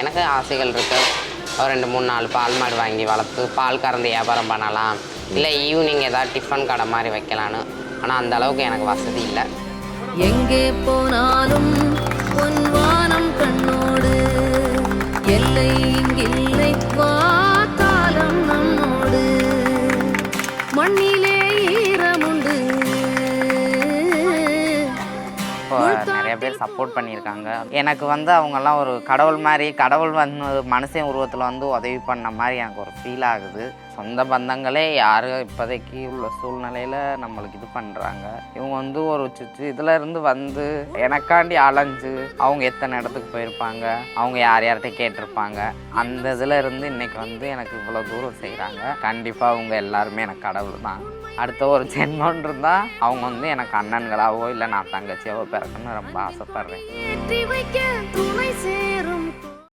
எனக்கு ஆசைகள் இருக்கு. ஒரு ரெண்டு மூணு நாலு பால் மாடு வாங்கி வளர்த்து பால் கறந்து வியாபாரம் பண்ணலாம். இல்லை ஈவினிங் ஏதாவது டிஃபன் கடை மாதிரி வைக்கலான்னு. ஆனால் அந்த அளவுக்கு எனக்கு வசதி இல்லை. எங்கே போனாலும் பொன்வானம் கண்ணோடு. எல்லை இங்கில்லை காலம் நம்மோடு. மண்ணிலே ஈரமுண்டு. நிறைய பேர் சப்போர்ட் பண்ணியிருக்காங்க. எனக்கு வந்து அவங்கெல்லாம் ஒரு கடவுள் மாதிரி கடவுள் வந்து மனுஷன் உருவத்தில் வந்து உதவி பண்ண மாதிரி எனக்கு ஒரு ஃபீல் ஆகுது. சொந்த பந்தங்களே யாரும் இப்போதைக்கு உள்ள சூழ்நிலையில் நம்மளுக்கு இது பண்ணுறாங்க இவங்க வந்து ஒரு சுச்சு இதில் இருந்து வந்து எனக்காண்டி அலைஞ்சு அவங்க எத்தனை இடத்துக்கு போயிருப்பாங்க? அவங்க யார் யார்கிட்ட கேட்டிருப்பாங்க? அந்த இதில் இருந்து இன்னைக்கு வந்து எனக்கு இவ்வளோ தூரம் செய்கிறாங்க கண்டிப்பாக அவங்க எல்லாருமே எனக்கு கடவுள் தான். அடுத்த ஒரு ஜென்மன் இருந்தால் அவங்க வந்து எனக்கு அண்ணன்களாவோ இல்லை நான் தங்கச்சியாவோ பிறக்கணும்னு ரொம்ப ஆசைப்பட்றேன்.